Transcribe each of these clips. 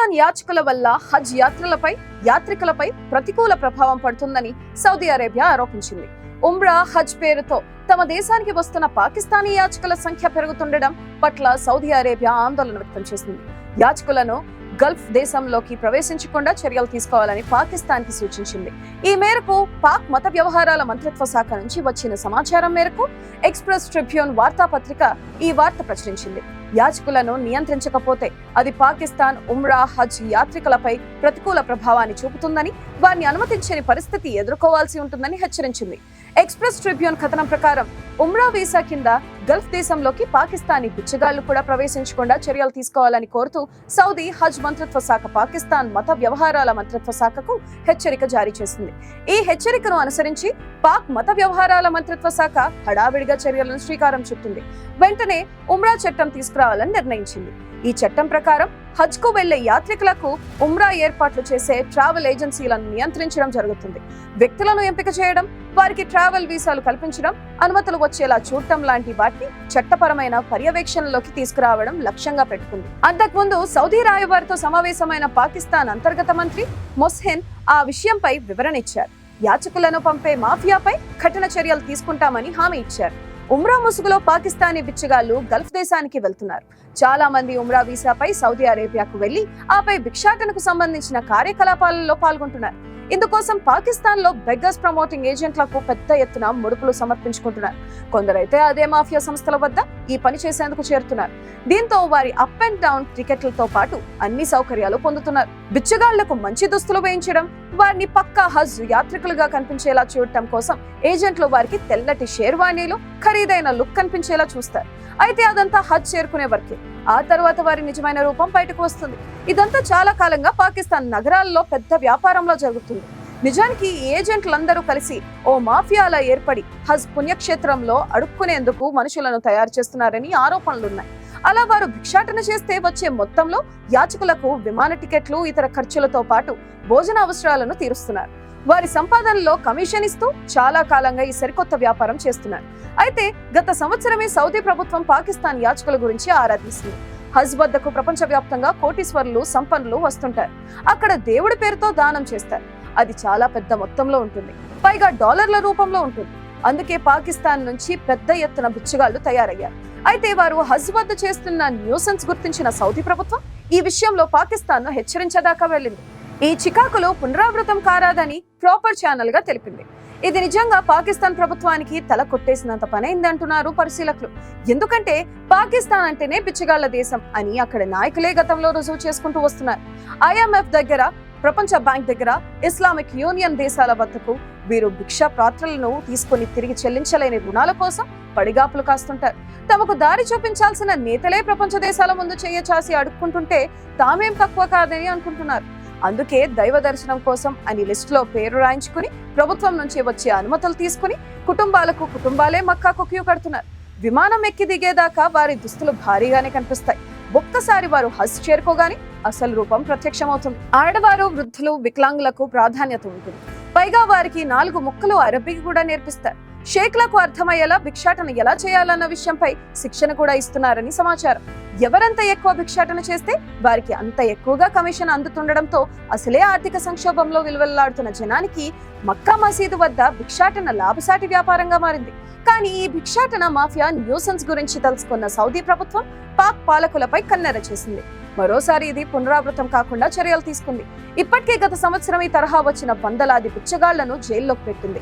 పాకిస్తాన్ యాచకుల వల్ల హజ్ యాత్రలపై యాత్రికులపై ప్రతికూల ప్రభావం పడుతుందని సౌదీ అరేబియా ఆరోపించింది. ఉమ్రా హజ్ పేరుతో తమ దేశానికి వస్తున్న పాకిస్తానీ యాచకుల సంఖ్య పెరుగుతుండడం పట్ల సౌదీ అరేబియా ఆందోళన వ్యక్తం చేసింది. యాచకులను గల్ఫ్ దేశంలోకి ప్రవేశించకుండా చర్యలు తీసుకోవాలని పాకిస్తాన్కి సూచించింది. ఈ మేరకు పాక్ మత వ్యవహారాల మంత్రిత్వ శాఖ నుంచి వచ్చిన సమాచారం మేరకు ఎక్స్ప్రెస్ ట్రిబ్యూన్ వార్తాపత్రిక ఈ వార్త ప్రచురించింది. యాచకులను నియంత్రించకపోతే అది పాకిస్తాన్ ఉమ్రా హజ్ యాత్రికులపై ప్రతికూల ప్రభావాన్ని చూపుతుందని వారిని అనుమతించని పరిస్థితి ఎదుర్కోవాల్సి ఉంటుందని హెచ్చరించింది. ఎక్స్ప్రెస్ ట్రిబ్యూన్ కథనం ప్రకారం ఉమ్రా వీసా కింద గల్ఫ్ దేశంలోకి పాకిస్తానీ బిచ్చగాళ్ళు కూడా ప్రవేశించకుండా చర్యలు తీసుకోవాలని కోరుతూ సౌదీ హజ్ మంత్రిత్వ శాఖ పాకిస్తాన్ మత వ్యవహారాల మంత్రిత్వ శాఖకు హెచ్చరిక జారీ చేసింది. ఈ హెచ్చరికను అనుసరించి పాక్ మత వ్యవహారాల మంత్రిత్వ శాఖ హడావిడిగా చర్యలను శ్రీకారం చుట్టింది. వెంటనే ఉమ్రా చట్టం తీసుకురావాలని నిర్ణయించింది. ఈ చట్టం ప్రకారం హజ్కు వెళ్ళే యాత్రికులకు ఉమ్రా ఏర్పాట్లు చేసే ట్రావెల్ ఏజెన్సీలను నియంత్రించడం జరుగుతుంది. వ్యక్తులను ఎంపిక చేయడం వారికి ట్రావెల్ వీసాలు కల్పించడం అనుమతులు వచ్చేలా చూడటం లాంటి వాటిని చట్టపరమైన పర్యవేక్షణలోకి తీసుకురావడం లక్ష్యంగా పెట్టుకుంది. అంతకుముందు సౌదీ రాయబారితో సమావేశమైన పాకిస్తాన్ అంతర్గత మంత్రి మొస్హెన్ ఆ విషయంపై వివరణ ఇచ్చారు. యాచకులను పంపే మాఫియాపై కఠిన చర్యలు తీసుకుంటామని హామీ ఇచ్చారు. ఉమ్రా ముసుగులో పాకిస్తానీ బిచ్చగాళ్ళు గల్ఫ్ దేశానికి వెళ్తున్నారు. చాలా మంది ఉమ్రా వీసాపై సౌదీ అరేబియాకు వెళ్ళి ఆపై భిక్షాటనకు సంబంధించిన కార్యకలాపాలలో పాల్గొంటున్నారు. ఇందుకోసం పాకిస్తాన్లో బెగ్గర్స్ ప్రమోటింగ్ ఏజెంట్లకు పెద్ద ఎత్తున ముడుపులు సమర్పించుకుంటున్నారు. కొందరైతే అదే మాఫియా సంస్థల వద్ద ఈ పని చేసేందుకు చేరుతున్నారు. దీంతో వారి అప్ అండ్ డౌన్ టికెట్లతో పాటు అన్ని సౌకర్యాలు పొందుతున్నారు. బిచ్చగాళ్ళకు మంచి దుస్తులు వేయించడం వారిని పక్కా హజ్ యాత్రికులుగా కనిపించేలా చూడటం కోసం ఏజెంట్లు వారికి తెల్లటి షేర్వాణీలు ఖరీదైన లుక్ కనిపించేలా చూస్తారు. అయితే అదంతా హజ్ చేరుకునే వరకే. ఆ తర్వాత వారి నిజమైన రూపం బయటకు వస్తుంది. ఇదంతా చాలా కాలంగా పాకిస్తాన్ నగరాల్లో పెద్ద వ్యాపారంలో జరుగుతుంది. నిజానికి ఈ ఏజెంట్లందరూ కలిసి ఓ మాఫియాలా ఏర్పడి హజ్ పుణ్యక్షేత్రంలో అడుక్కునేందుకు మనుషులను తయారు చేస్తున్నారని ఆరోపణలున్నాయి. అలా వారు భిక్షాటన చేస్తే వచ్చే మొత్తంలో యాచకులకు విమాన టికెట్లు ఇతర ఖర్చులతో పాటు భోజన అవసరాలను తీరుస్తున్నారు. వారి సంపాదనలో కమిషన్ ఇస్తూ చాలా కాలంగా ఈ సరికొత్త వ్యాపారం చేస్తున్నారు. అయితే గత సంవత్సరమే సౌదీ ప్రభుత్వం పాకిస్తాన్ యాచకుల గురించి ఆరా తీసింది హజ్ వద్దకు ప్రపంచవ్యాప్తంగా కోటీశ్వరులు సంపన్నులు వస్తుంటారు. అక్కడ దేవుడి పేరుతో దానం చేస్తారు. అది చాలా పెద్ద మొత్తంలో ఉంటుంది. పైగా డాలర్ల రూపంలో ఉంటుంది. అందుకే పాకిస్తాన్ నుంచి పెద్ద ఎత్తున బిచ్చగాళ్ళు తయారయ్యారు. అయితే వారు హజ్ వద్ద చేస్తున్న న్యూసెన్స్ గుర్తించిన సౌదీ ప్రభుత్వం ఈ విషయంలో పాకిస్తాన్ను హెచ్చరించేదాకా వెళ్ళింది. ఈ చికాకులో పునరావృతం కారాదని ప్రాపర్ ఛానల్గా తెలిపింది. ఇది నిజంగా పాకిస్తాన్ ప్రభుత్వానికి తల కొట్టేసినంత పనైంది అంటున్నారు పరిశీలకులు. ఎందుకంటే పాకిస్తాన్ అంటేనే బిచ్చగాళ్ళ దేశం అని అక్కడ నాయకులే గతంలో రుజువు చేసుకుంటూ వస్తున్నారు. ఐఎంఎఫ్ దగ్గర ప్రపంచ బ్యాంక్ దగ్గర ఇస్లామిక్ యూనియన్ దేశాల వద్దకు వీరు భిక్షా పాత్రలను తీసుకొని తిరిగి చెల్లించలేని రుణాల కోసం పడిగాపులు కాస్తుంటారు. తమకు దారి చూపించాల్సిన నేతలే ప్రపంచ దేశాల ముందు చేయచాసి అడుక్కుంటుంటే తామేం తక్కువ కాదని అనుకుంటున్నారు. అందుకే దైవ దర్శనం కోసం అని లిస్టులో పేరు రాయించుకుని ప్రభుత్వం నుంచి వచ్చే అనుమతులు తీసుకుని కుటుంబాలకు కుటుంబాలే మక్కాకు క్యూ కడుతున్నారు. విమానం ఎక్కి దిగేదాకా వారి దుస్తులు భారీగానే కనిపిస్తాయి. ఒక్కసారి వారు హజ్ చేరుకోగానే అసలు రూపం ప్రత్యక్షమవుతుంది. ఆడవారు వృద్ధులు వికలాంగులకు ప్రాధాన్యత ఉంటుంది. పైగా వారికి నాలుగు ముక్కలు అరబీ కూడా నేర్పిస్తారు. షేక్లకు అర్థమయ్యేలా భిక్షాటన ఎలా చేయాలన్న విషయంపై శిక్షణ కూడా ఇస్తున్నారని సమాచారం. ఎవరంత ఎక్కువ భిక్షాటన చేస్తే వారికి అంత ఎక్కువగా కమిషన్ అందుతుండడంతో అసలే ఆర్థిక సంక్షోభంలో విలువల్లాడుతున్న జనానికి మక్కా మసీదు వద్ద భిక్షాటన లాభసాటి వ్యాపారంగా మారింది. కానీ ఈ భిక్షాటన మాఫియా న్యూసెన్స్ గురించి తెలుసుకున్న సౌదీ ప్రభుత్వం పాక్ పాలకులపై కన్నెర చేసింది. మరోసారి ఇది పునరావృతం కాకుండా చర్యలు తీసుకుంది. ఇప్పటికే గత సంవత్సరం ఈ తరహా వచ్చిన వందలాది బిచ్చగాళ్ళను జైల్లోకి పెట్టింది.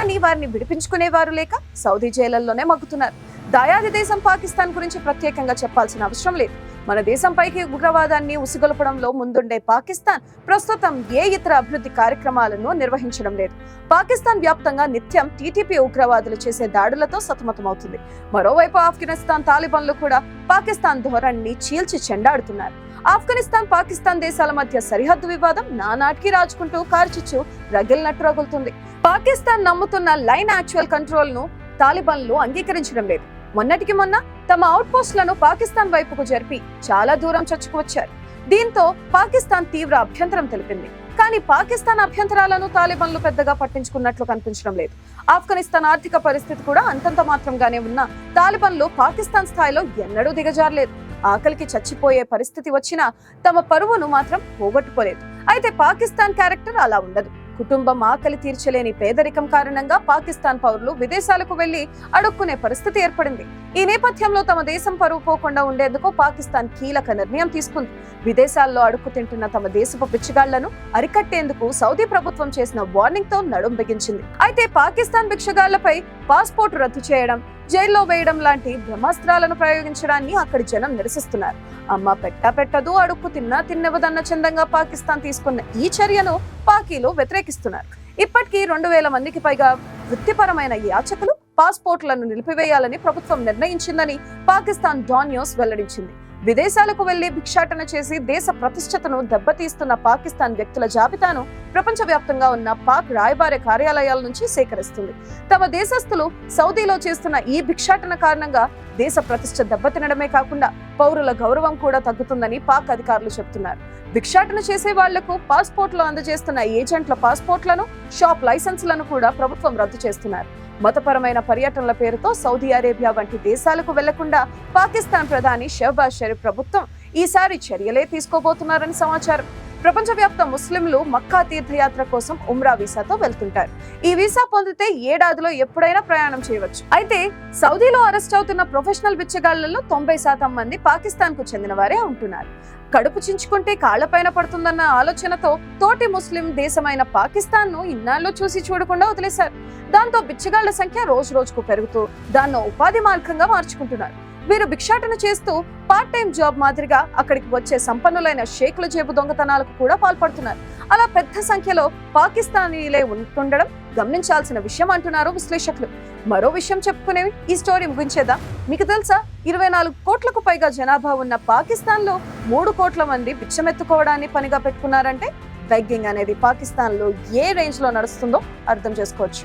కానీ వారిని విడిపించుకునేవారు లేక సౌదీ జైలల్లోనే మగ్గుతున్నారు. దాయాది దేశం పాకిస్తాన్ గురించి ప్రత్యేకంగా చెప్పాల్సిన అవసరం లేదు. మన దేశంపైకి ఉగ్రవాదాన్ని ఉసిగొలపడంలో ముందుండే పాకిస్తాన్ ప్రస్తుతం ఏ ఇతర అభివృద్ధి కార్యక్రమాలను నిర్వహించడం లేదు. పాకిస్తాన్ వ్యాప్తంగా నిత్యం టీటీపీ ఉగ్రవాదులు చేసే దాడులతో సతమతమవుతుంది. మరోవైపు ఆఫ్ఘనిస్తాన్ తాలిబాన్లు కూడా పాకిస్తాన్ ధోరణిని చీల్చి చెండాడుతున్నారు. ఆఫ్ఘనిస్తాన్ పాకిస్తాన్ దేశాల మధ్య సరిహద్దు వివాదం నానాటికి రాజుకుంటూ కార్చిచ్చు రగిలినట్టు రగులుతుంది పాకిస్తాన్ నమ్ముతున్న లైన్ యాక్చువల్ కంట్రోల్ను తాలిబాన్లు అంగీకరించడం లేదు. మొన్నటికి మొన్న తమ అవుట్ పోస్టులను పాకిస్తాన్ వైపుకు జరిపి చాలా దూరం చొచ్చుకువచ్చారు దీంతో పాకిస్తాన్ తీవ్ర అభ్యంతరం తెలిపింది. కానీ పాకిస్తాన్ అభ్యంతరాలను తాలిబాన్లు పెద్దగా పట్టించుకున్నట్లు కనిపించడం లేదు. ఆఫ్ఘనిస్తాన్ ఆర్థిక పరిస్థితి కూడా అంతంత మాత్రంగానే ఉన్న తాలిబాన్లు పాకిస్తాన్ స్థాయిలో ఎన్నడూ దిగజారలేదు. ఆకలికి చచ్చిపోయే పరిస్థితి వచ్చినా తమ పరువును మాత్రం పోగొట్టుకోలేదు. అయితే పాకిస్తాన్ క్యారెక్టర్ అలా ఉండదు. కుటుంబం ఆకలి తీర్చలేని పేదరికం కారణంగా పాకిస్తాన్ పౌరులు విదేశాలకు వెళ్ళి అడుక్కునే పరిస్థితి ఏర్పడింది. ఈ నేపథ్యంలో తమ దేశం పరువు పోకుండా ఉండేందుకు పాకిస్తాన్ కీలక నిర్ణయం తీసుకుంది. విదేశాల్లో అడుక్కు తింటున్న తమ దేశపు బిచ్చగాళ్ళను అరికట్టేందుకు సౌదీ ప్రభుత్వం చేసిన వార్నింగ్తో నడుం బిగించింది. అయితే పాకిస్తాన్ భిక్షగాళ్ళపై పాస్పోర్ట్ రద్దు చేయడం జైల్లో వేయడం లాంటి బ్రహ్మాస్త్రాలను ప్రయోగించడాన్ని అక్కడి జనం నిరసిస్తున్నారు. అమ్మ పెట్టా పెట్టదు అడుక్కు తిన్నా తిన్నవదన్న చందంగా పాకిస్తాన్ తీసుకున్న ఈ చర్యను పాకీలు వ్యతిరేకిస్తున్నారు. ఇప్పటికీ రెండు వేల మందికి పైగా వృత్తిపరమైన యాచకులు పాస్పోర్ట్లను నిలిపివేయాలని ప్రభుత్వం నిర్ణయించిందని పాకిస్తాన్ డాన్ న్యూస్ వెల్లడించింది. విదేశాలకు వెళ్ళి భిక్షాటన చేసి దేశ ప్రతిష్టతను దెబ్బతీస్తున్న పాకిస్తాన్ వ్యక్తుల జాబితాను ప్రపంచవ్యాప్తంగా ఉన్న పాక్ రాయబార కార్యాలయాల నుంచి సేకరిస్తుంది. తమ దేశస్థులు సౌదీలో చేస్తున్న ఈ భిక్షాటన కారణంగా దేశ ప్రతిష్ట దెబ్బతినడమే కాకుండా పౌరుల గౌరవం కూడా తగ్గుతుందని పాక్ అధికారులు చెబుతున్నారు భిక్షాటన చేసే వాళ్ళకు పాస్పోర్ట్లు అందజేస్తున్న ఏజెంట్ల పాస్పోర్ట్లను షాప్ లైసెన్స్లను కూడా ప్రభుత్వం రద్దు చేస్తున్నారు. మతపరమైన పర్యటనల పేరుతో సౌదీ అరేబియా వంటి దేశాలకు వెళ్ళకుండా పాకిస్తాన్ ప్రధాని షహబాజ్ షరీఫ్ ప్రభుత్వం ఈసారి చర్యలే తీసుకోబోతున్నారని సమాచారం. ప్రపంచవ్యాప్త ముస్లింలు మక్కా తీర్థయాత్ర కోసం ఉమ్రా వీసాతో వెళ్తుంటారు. ఈ వీసా పొందితే ఏడాదిలో ఎప్పుడైనా ప్రయాణం చేయవచ్చు. అయితే సౌదీలో అరెస్ట్ అవుతున్న ప్రొఫెషనల్ బిచ్చగాళ్ళలో తొంభై శాతం మంది పాకిస్తాన్కు చెందిన వారే ఉంటున్నారు. కడుపు చించుకుంటే కాళ్ళపైన పడుతుందన్న ఆలోచనతో తోటి ముస్లిం దేశమైన పాకిస్తాన్ను ఇన్నాళ్ళు చూసి చూడకుండా వదిలేశారు. దాంతో బిచ్చగాళ్ళ సంఖ్య రోజు రోజుకు పెరుగుతూ దాన్ని ఉపాధి మార్గంగా మార్చుకుంటున్నారు. వీరు భిక్షాటన చేస్తూ పార్ట్ టైం జాబ్ మాదిరిగా అక్కడికి వచ్చే సంపన్నులైన షేకుల జేబు దొంగతనాలకు కూడా పాల్పడుతున్నారు. అలా పెద్ద సంఖ్యలో పాకిస్తానీలే ఉంటుండడం గమనించాల్సిన విషయం అంటున్నారు విశ్లేషకులు. మరో విషయం చెప్పుకునేవి ఈ స్టోరీ ముగించేదా మీకు తెలుసా? ఇరవై నాలుగు కోట్లకు పైగా జనాభా ఉన్న పాకిస్తాన్లో మూడు కోట్ల మంది బిచ్చమెత్తుకోవడాన్ని పనిగా పెట్టుకున్నారంటే బెగ్గింగ్ అనేది పాకిస్తాన్లో ఏ రేంజ్లో నడుస్తుందో అర్థం చేసుకోవచ్చు.